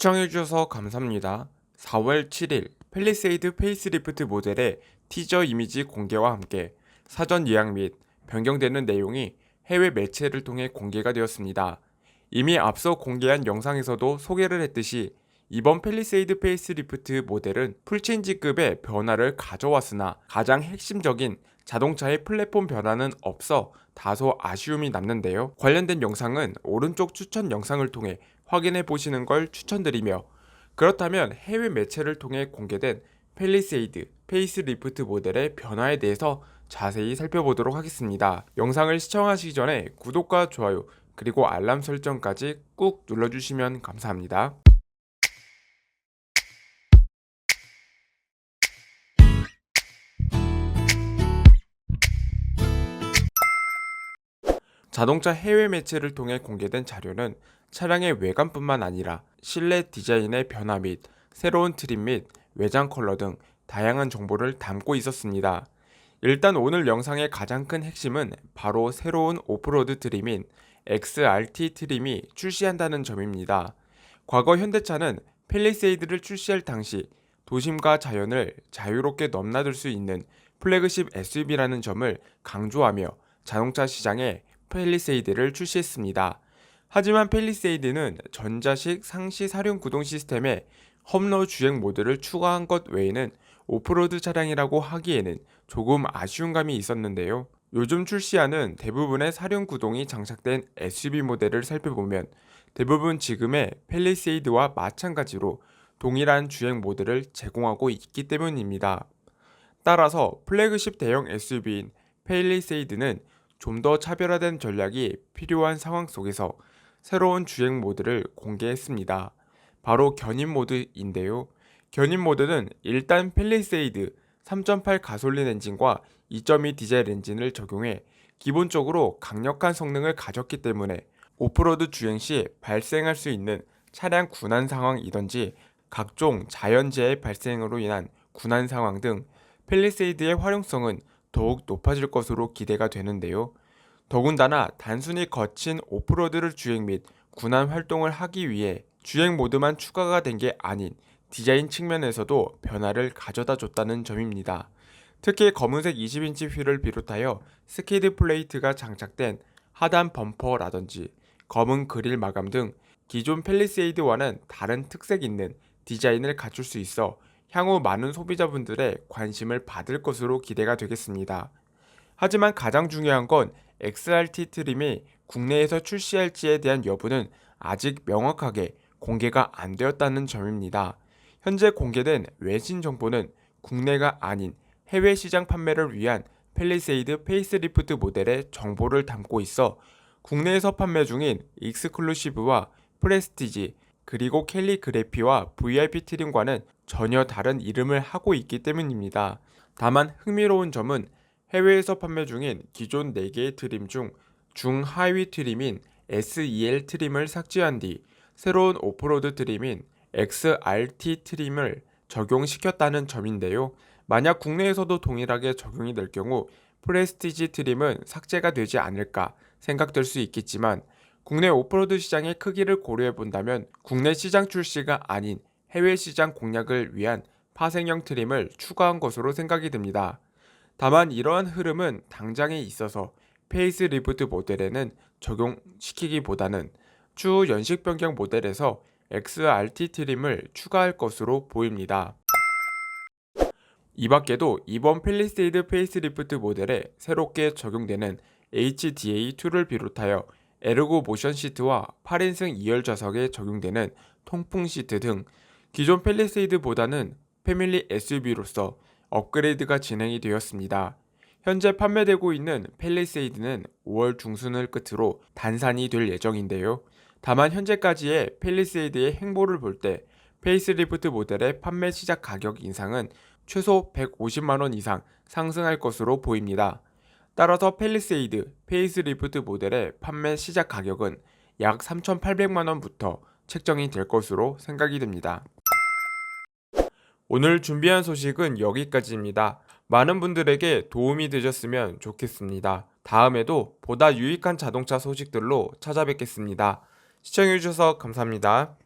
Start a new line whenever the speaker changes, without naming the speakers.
시청해주셔서 감사합니다. 4월 7일 펠리세이드 페이스리프트 모델의 티저 이미지 공개와 함께 사전 예약 및 변경되는 내용이 해외 매체를 통해 공개가 되었습니다. 이미 앞서 공개한 영상에서도 소개를 했듯이 이번 펠리세이드 페이스리프트 모델은 풀체인지급의 변화를 가져왔으나 가장 핵심적인 자동차의 플랫폼 변화는 없어 다소 아쉬움이 남는데요. 관련된 영상은 오른쪽 추천 영상을 통해 확인해 보시는 걸 추천드리며 그렇다면 해외 매체를 통해 공개된 펠리세이드 페이스리프트 모델의 변화에 대해서 자세히 살펴보도록 하겠습니다. 영상을 시청하시기 전에 구독과 좋아요 그리고 알람 설정까지 꾹 눌러주시면 감사합니다. 자동차 해외 매체를 통해 공개된 자료는 차량의 외관뿐만 아니라 실내 디자인의 변화 및 새로운 트림 및 외장 컬러 등 다양한 정보를 담고 있었습니다. 일단 오늘 영상의 가장 큰 핵심은 바로 새로운 오프로드 트림인 XRT 트림이 출시한다는 점입니다. 과거 현대차는 펠리세이드를 출시할 당시 도심과 자연을 자유롭게 넘나들 수 있는 플래그십 SUV라는 점을 강조하며 자동차 시장에 펠리세이드를 출시했습니다. 하지만 펠리세이드는 전자식 상시 사륜 구동 시스템에 험로 주행 모드를 추가한 것 외에는 오프로드 차량이라고 하기에는 조금 아쉬운 감이 있었는데요. 요즘 출시하는 대부분의 사륜 구동이 장착된 SUV 모델을 살펴보면 대부분 지금의 펠리세이드와 마찬가지로 동일한 주행 모드를 제공하고 있기 때문입니다. 따라서 플래그십 대형 SUV인 펠리세이드는 좀 더 차별화된 전략이 필요한 상황 속에서 새로운 주행 모드를 공개했습니다. 바로 견인 모드인데요. 견인 모드는 일단 펠리세이드 3.8 가솔린 엔진과 2.2 디젤 엔진을 적용해 기본적으로 강력한 성능을 가졌기 때문에 오프로드 주행 시 발생할 수 있는 차량 군안 상황이든지 각종 자연재해 발생으로 인한 군안 상황 등 펠리세이드의 활용성은 더욱 높아질 것으로 기대가 되는데요. 더군다나 단순히 거친 오프로드를 주행 및 군안 활동을 하기 위해 주행 모드만 추가가 된 게 아닌 디자인 측면에서도 변화를 가져다 줬다는 점입니다. 특히 검은색 20인치 휠을 비롯하여 스키드 플레이트가 장착된 하단 범퍼라든지 검은 그릴 마감 등 기존 펠리세이드와는 다른 특색 있는 디자인을 갖출 수 있어 향후 많은 소비자분들의 관심을 받을 것으로 기대가 되겠습니다. 하지만 가장 중요한 건 XRT 트림이 국내에서 출시할지에 대한 여부는 아직 명확하게 공개가 안 되었다는 점입니다. 현재 공개된 외신 정보는 국내가 아닌 해외 시장 판매를 위한 펠리세이드 페이스리프트 모델의 정보를 담고 있어 국내에서 판매 중인 익스클루시브와 프레스티지 그리고 켈리 그래피와 VIP 트림과는 전혀 다른 이름을 하고 있기 때문입니다. 다만 흥미로운 점은 해외에서 판매 중인 기존 4개의 트림 중 중하위 트림인 SEL 트림을 삭제한 뒤 새로운 오프로드 트림인 XRT 트림을 적용시켰다는 점인데요. 만약 국내에서도 동일하게 적용이 될 경우 프레스티지 트림은 삭제가 되지 않을까 생각될 수 있겠지만 국내 오프로드 시장의 크기를 고려해 본다면 국내 시장 출시가 아닌 해외 시장 공략을 위한 파생형 트림을 추가한 것으로 생각이 듭니다. 다만 이러한 흐름은 당장에 있어서 페이스 리프트 모델에는 적용시키기보다는 추후 연식 변경 모델에서 XRT 트림을 추가할 것으로 보입니다. 이 밖에도 이번 펠리세이드 페이스리프트 모델에 새롭게 적용되는 HDA2를 비롯하여 에르고 모션 시트와 8인승 2열 좌석에 적용되는 통풍 시트 등 기존 펠리세이드보다는 패밀리 SUV로서 업그레이드가 진행이 되었습니다. 현재 판매되고 있는 펠리세이드는 5월 중순을 끝으로 단산이 될 예정인데요. 다만 현재까지의 펠리세이드의 행보를 볼 때 페이스리프트 모델의 판매 시작 가격 인상은 최소 150만원 이상 상승할 것으로 보입니다. 따라서 펠리세이드 페이스리프트 모델의 판매 시작 가격은 약 3,800만원부터 책정이 될 것으로 생각이 됩니다. 오늘 준비한 소식은 여기까지입니다. 많은 분들에게 도움이 되셨으면 좋겠습니다. 다음에도 보다 유익한 자동차 소식들로 찾아뵙겠습니다. 시청해주셔서 감사합니다.